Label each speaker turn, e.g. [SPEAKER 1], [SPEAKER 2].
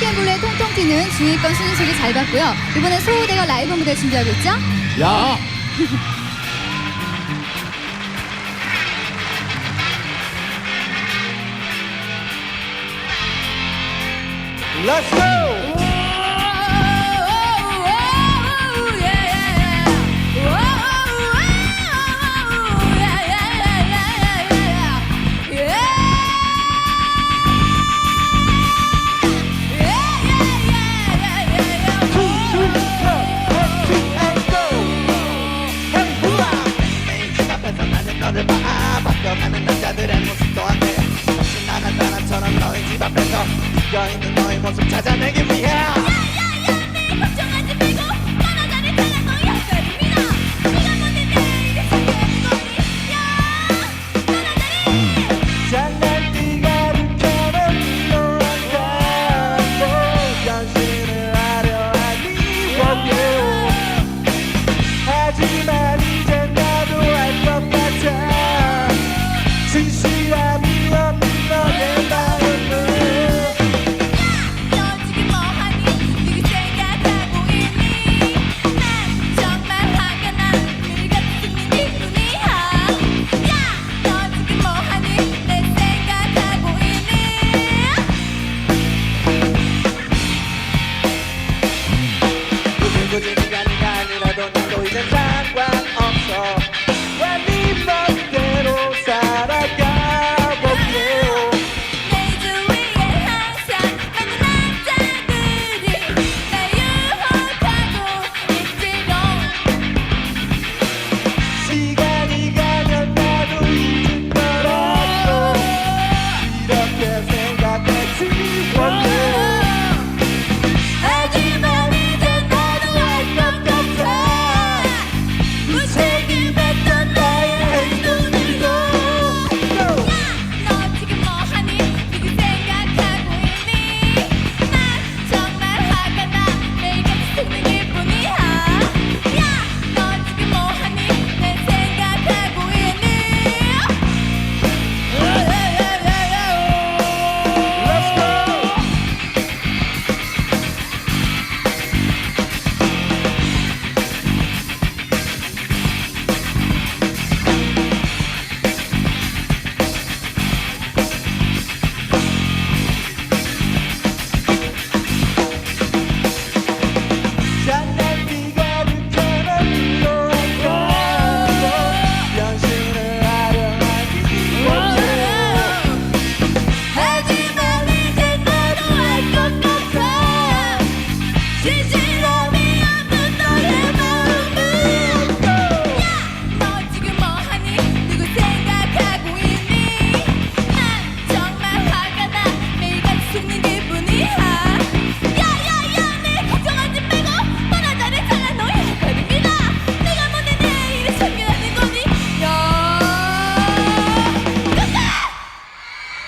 [SPEAKER 1] 캔블루의 통통 튀는 중위권 순위 소개 잘 봤고요. 이번엔 소우대가 라이브 무대 준비하고 있죠?
[SPEAKER 2] 야!
[SPEAKER 3] Let's go!
[SPEAKER 4] 집 앞에서 비어있는 너의 모습 찾아내기 위해.
[SPEAKER 5] 걱정하지 Did you?